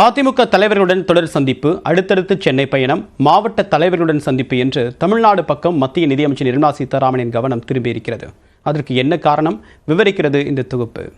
அதிமுக தலைவர்களுடன் தொடர் சந்திப்பு அடுத்தடுத்து சென்னை பயணம் மாவட்ட தலைவர்களுடன் சந்திப்பு என்று தமிழ்நாடு பக்கம் மத்திய நிதியமைச்சர் நிர்மலா சீதாராமனின் கவனம் திரும்பியிருக்கிறது. அதற்கு என்ன காரணம்? விவரிக்கிறது இந்த தொகுப்பு.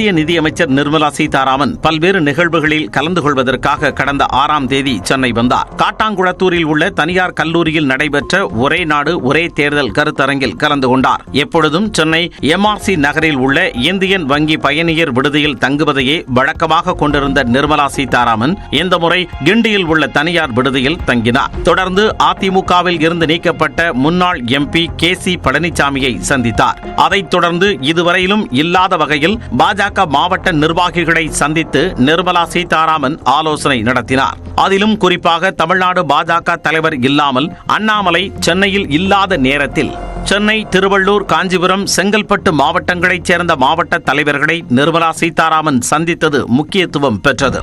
மத்திய நிதியமைச்சர் நிர்மலா சீதாராமன் பல்வேறு நிகழ்வுகளில் கலந்து கொள்வதற்காக கடந்த ஆறாம் தேதி சென்னை வந்தார். காட்டாங்குளத்தூரில் உள்ள தனியார் கல்லூரியில் நடைபெற்ற ஒரே நாடு ஒரே தேர்தல் கருத்தரங்கில் கலந்து கொண்டார். எப்பொழுதும் சென்னை எம்ஆர்சி நகரில் உள்ள இந்தியன் வங்கி பயணியர் விடுதியில் தங்குவதையே வழக்கமாக கொண்டிருந்த நிர்மலா சீதாராமன் இந்த முறை கிண்டியில் உள்ள தனியார் விடுதியில் தங்கினார். தொடர்ந்து அதிமுகவில் இருந்து நீக்கப்பட்ட முன்னாள் எம்பி கே சி பழனிசாமியை சந்தித்தார். அதைத் தொடர்ந்து இதுவரையிலும் இல்லாத வகையில் பாஜக மாவட்ட நிர்வாகிகளை சந்தித்து நிர்மலா சீதாராமன் ஆலோசனை நடத்தினார். அதிலும் குறிப்பாக தமிழ்நாடு பாஜக தலைவர் இல்லாமல் அண்ணாமலை சென்னையில் இல்லாத நேரத்தில் சென்னை திருவள்ளூர் காஞ்சிபுரம் செங்கல்பட்டு மாவட்டங்களைச் சேர்ந்த மாவட்ட தலைவர்களை நிர்மலா சீதாராமன் சந்தித்தது முக்கியத்துவம் பெற்றது.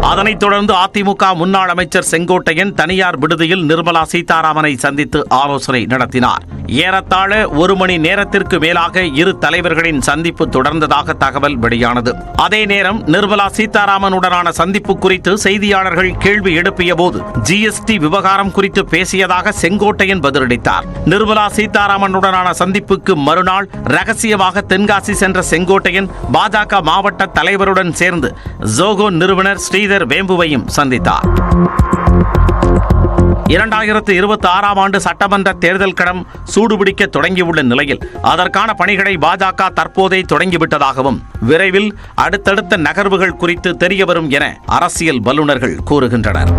அதனைத் தொடர்ந்து அதிமுக முன்னாள் அமைச்சர் செங்கோட்டையன் தனியார் விடுதியில் நிர்மலா சீதாராமனை சந்தித்து ஆலோசனை நடத்தினார். ஏறத்தாழ ஒரு மணி நேரத்திற்கு மேலாக இரு தலைவர்களின் சந்திப்பு தொடர்ந்ததாக தகவல் வெளியானது. அதே நேரம் நிர்மலா சீதாராமனுடனான சந்திப்பு குறித்து செய்தியாளர்கள் கேள்வி எழுப்பிய போது ஜிஎஸ்டி விவகாரம் குறித்து பேசியதாக செங்கோட்டையன் பதிலளித்தார். நிர்மலா சீதாராமனுடனான சந்திப்புக்கு மறுநாள் ரகசியமாக தென்காசி சென்ற செங்கோட்டையன் பாஜக மாவட்ட தலைவருடன் சேர்ந்து ஜோகோ நிறுவனர் ஸ்ரீதர் வேம்புவையும் சந்தித்தார். இரண்டாயிரத்து இருபத்தி ஆறாம் ஆண்டு சட்டமன்ற தேர்தல் களம் சூடுபிடிக்க தொடங்கியுள்ள நிலையில் அதற்கான பணிகளை பாஜக தற்போதே தொடங்கிவிட்டதாகவும் விரைவில் அடுத்தடுத்த நகர்வுகள் குறித்து தெரியவரும் என அரசியல் வல்லுநர்கள் கூறுகின்றனர்.